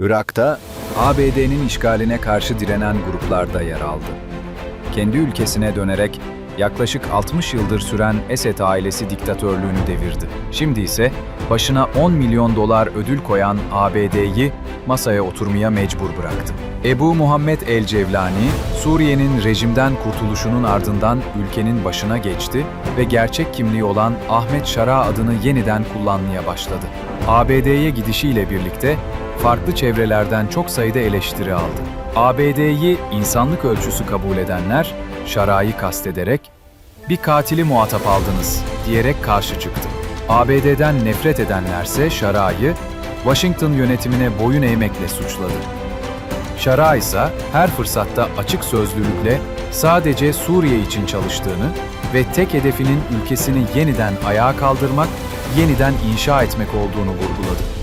Irak'ta ABD'nin işgaline karşı direnen gruplarda yer aldı. Kendi ülkesine dönerek yaklaşık 60 yıldır süren Esed ailesi diktatörlüğünü devirdi. Şimdi ise başına 10 milyon dolar ödül koyan ABD'yi masaya oturmaya mecbur bıraktı. Ebu Muhammed el-Cevlani, Suriye'nin rejimden kurtuluşunun ardından ülkenin başına geçti ve gerçek kimliği olan Ahmet Şara adını yeniden kullanmaya başladı. ABD'ye gidişiyle birlikte farklı çevrelerden çok sayıda eleştiri aldı. ABD'yi insanlık ölçüsü kabul edenler, Şara'yı kastederek bir katili muhatap aldınız diyerek karşı çıktı. ABD'den nefret edenlerse Şara'yı Washington yönetimine boyun eğmekle suçladı. Şara ise her fırsatta açık sözlülükle sadece Suriye için çalıştığını ve tek hedefinin ülkesini yeniden ayağa kaldırmak, yeniden inşa etmek olduğunu vurguladı.